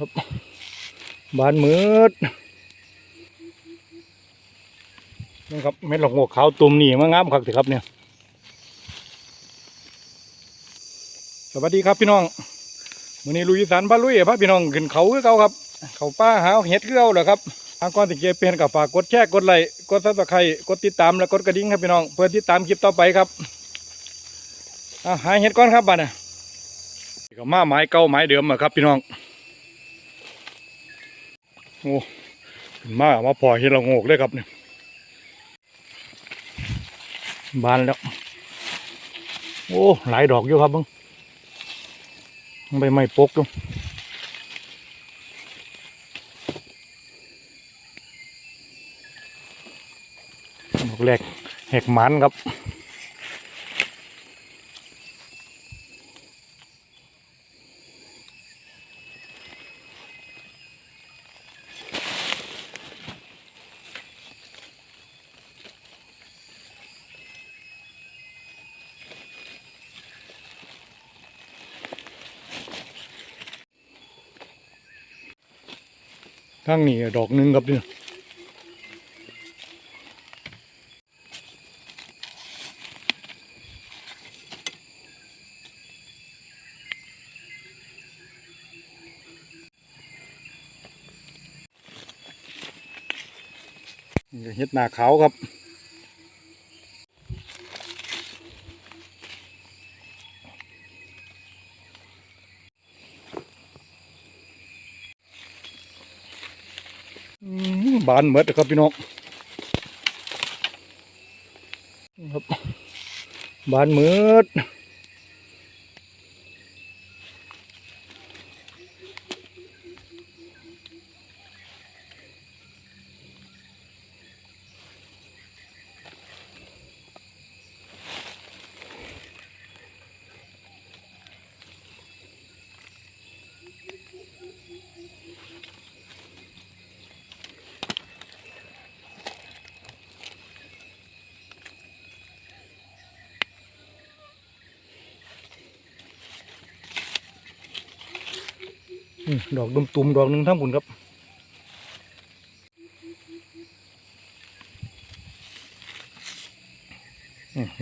ครับบานมืดนี่ครับเม็ดหลอกงวกขาวตุ่มนี่มางามคักสิครับเนี่ย สวัสดีครับพี่น้องวันนี้ลุยสานพาลุยพาพี่น้องขึ้นเขาคือเก่าครับ เขาป้าหาเห็ดคือเก่าเหรอครับทางก่อนติเกยเป็นกับฝากกดแชร์กดไลค์กดซับสไครต์กดติดตามและกดกระดิ่งครับพี่น้องเพื่อติดตามคลิปต่อไปครับอะหาเห็ดก่อนครับบ้านน่ะก็มาไม้เก่าไม้เดิมอะครับพี่น้อง โอ้ขึ้นมามาพอเห็ดละโงกเลยครับเนี่ยบานแล้ว โอ้ หลายดอกอยู่ครับมึงใบไม้ปกอยู่ดอกแรกแหกมันครับ ข้างนี้ดอกหนึ่งครับเนี่ยเห็ดหนาขาวครับ อืม บานเหมือดครับพี่น้องครับบานเหมือด ดอกดมตุ่มๆดอกหนึ่งทั้งบุญครับ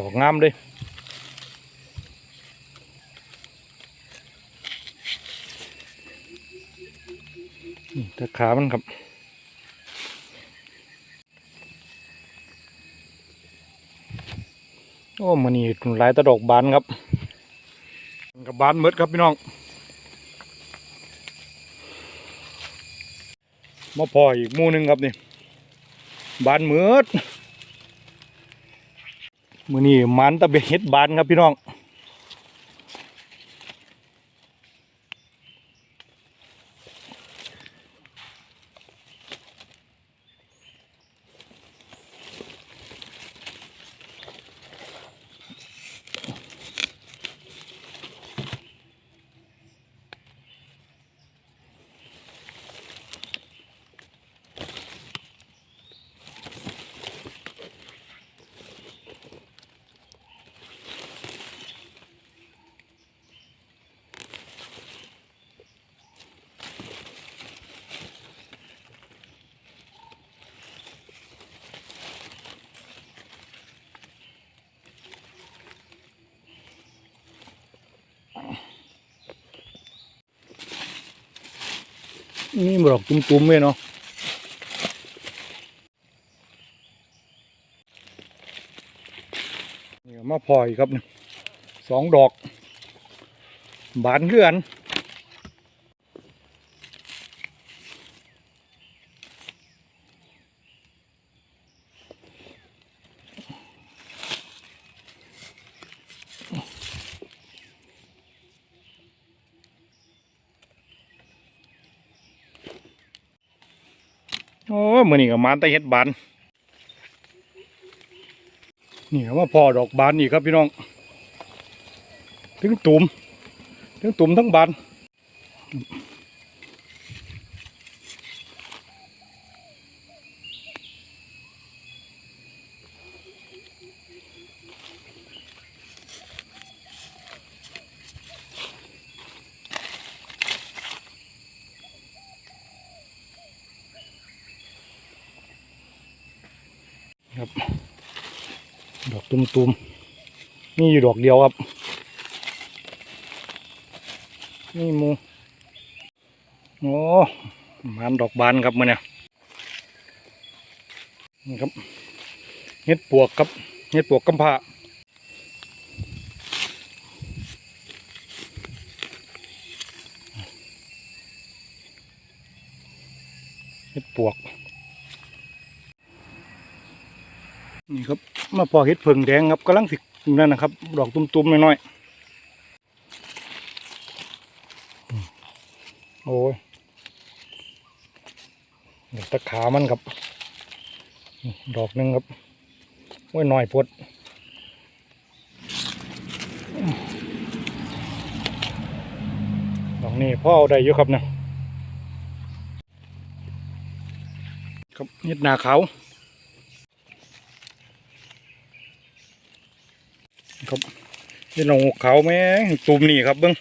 ดอกงามเลยต่ขามันครับโอ้มันนี่หลายตะดอกบานครับกับบานเมดครับพี่น้อง มาพออีกมูนึงครับนี่บานเมือดมือนี่มันตะเบ็ดเฮ็ดบานครับพี่น้อง นี่ดอกตุ้มๆเลยเนาะนี่มาพออีกครับนี่สองดอก บานเพื่อน โอ้มือนี่กับมาแต่เห็ดบานนี่ก็มาพอดอกบานอีกครับพี่น้อง ถึงตุ่มถึงตุ่มทั้งบาน ตุ่มๆนี่อยู่ดอกเดียวครับ นี่มูโอ้บานดอกบานครับมันเนี่ยนี่ครับเห็ดปวกครับเห็ดปวกกำพร้าเห็ดปวก นี่ครับมาพอเห็ดเพิงแดงครับกำลังสินั่นนะครับ ดอกตุ่มๆน้อยๆโอ้ยตะขามันครับ ดอกหนึ่งครับโอ้ยน้อยพดดอกนี้พ่อเอาได้อยู่ครับเนี่ยครับเห็ดหนาขาว ครับ เม็ดหลงหัวเขาแม่ตุ่มนี่ครับเบิ้ง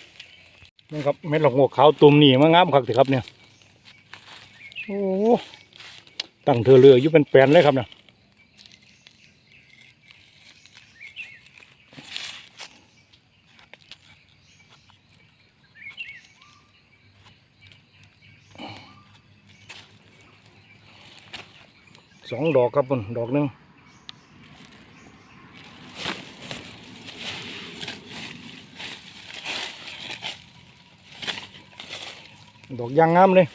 เบิ้งครับเม็ดหลงหัวเขาตุ่มนี่มางามครับสิครับเนี่ยโอ้ตั้งเธอเรืออยู่เป็นแปลนเลยครับเนี่ยสองดอกครับบนดอกหนึ่ง ดอกยางงามเลย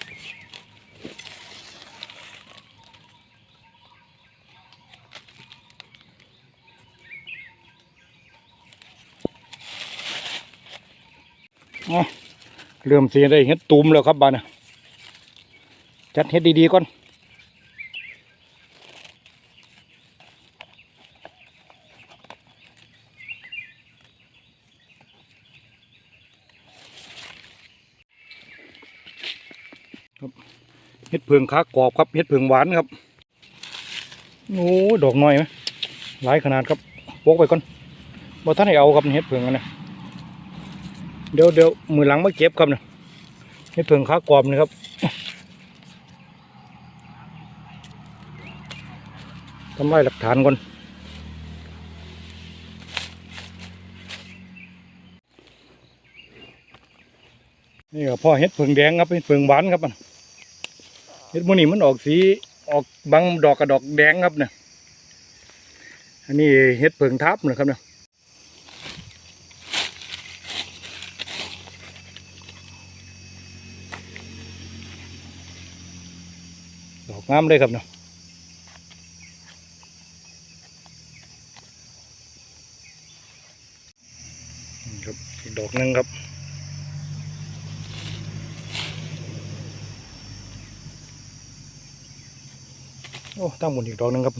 เริ่มเสียได้เห็ดตูมแล้วครับบ้านะจัดเห็ดดีๆก่อน เห็ดเผืองขากรอบครับเห็ดเผืองหวานครับโอ้ดอกน้อยไหมหลายขนาดครับโปกไปก่อนบ่ท่านให้เอาครับเห็ดเผืองอันนะเดี๋ยวเดี๋ยวมือหลังมาเก็บครับเนี่ยเห็ดเผืองขากรอบนี่ครับทำลายหลักฐานก่อนนี่ก็พ่อเห็ดเผืองแดงครับเห็ดเผืองหวานครับมัน เห็ดมูนี่มันออกสีออกบางดอกกับดอกแดงครับเนี่ยอันนี้เห็ดเพิงทับนะครับเนี่ยดอกงามเลยครับเนี่ยครับดอกหนึ่งครับ โอ้ตั้งหมุนอีกดอกนึงครับ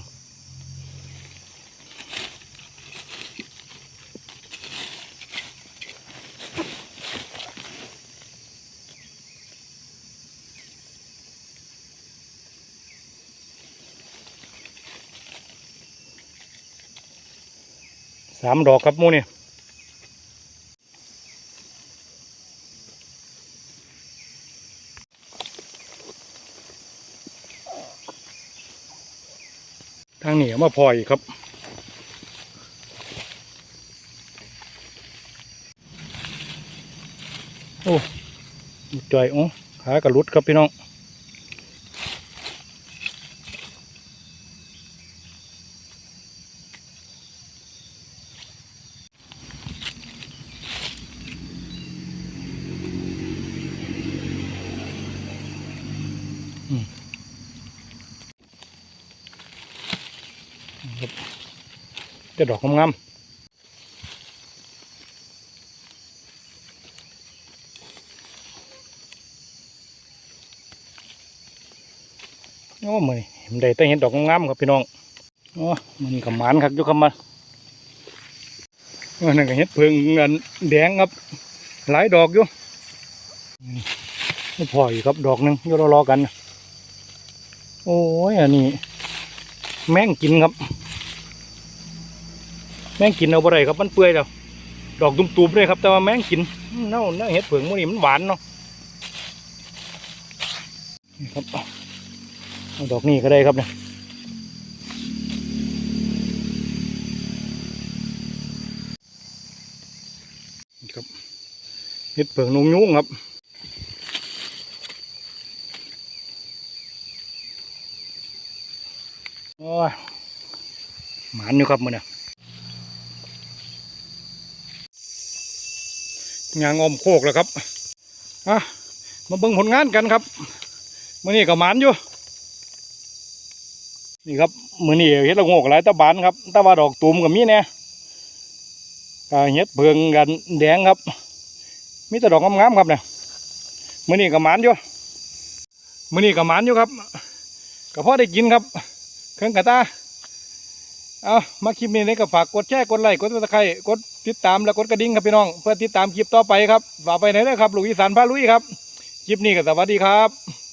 สามดอกครับมูนี่ นี้เอามาพออีกครับโอ้จอยโอ้ขากระลุดครับพี่น้อง จะดอกงามโอ้มือนี่มันได้แต่เห็นดอกงามครับพี่น้องโอ้มันกับหมานครับยู่คมาเออนั่นก็เห็ดเพิงเงินแดงครับ หลายดอกอยู่ไม่พออีกครับดอกหนึ่งอยู่รอๆกัน โอ้ยอันนี้ แมงกินครับ แมงกินเอาบ่ได้ครับมันเปื่อยแล้วดอกตุ่มๆเลยครับ แต่ว่าแมงกินเน่าเน่าเห็ดเผืองมันนี่มันหวานเนาะครับดอกนี้ก็ได้ครับเนี่ยครับเห็ดเผืองนุงงครับ หมานอยู่ครับมือเนี่ยยางอมโคกแล้วครับอะมาเบิ่งผลงานกันครับมือนี้ก็หมานอยู่ นี่ครับมือนี้เห็ดละโงกหลายตะบานครับตะวันดอกตูมกับมีเนี่ยก็เห็ดเพิงกันแดงครับ มีแต่ดอกงามๆครับเนี่ยมือนี้กับหมานอยู่มือนี้กับหมานอยู่ครับก็พอได้กินครับ เครื่องกระตา เอามาคลิปนี้เลยก็ฝากกดแชร์กดไลค์กดติดตามกดติดตามและกดกระดิ่งครับพี่น้อง เพื่อติดตามคลิปต่อไปครับฝากไปไหนนะครับลูกอีสานพาลุยครับ คลิปนี้ก็สวัสดีครับ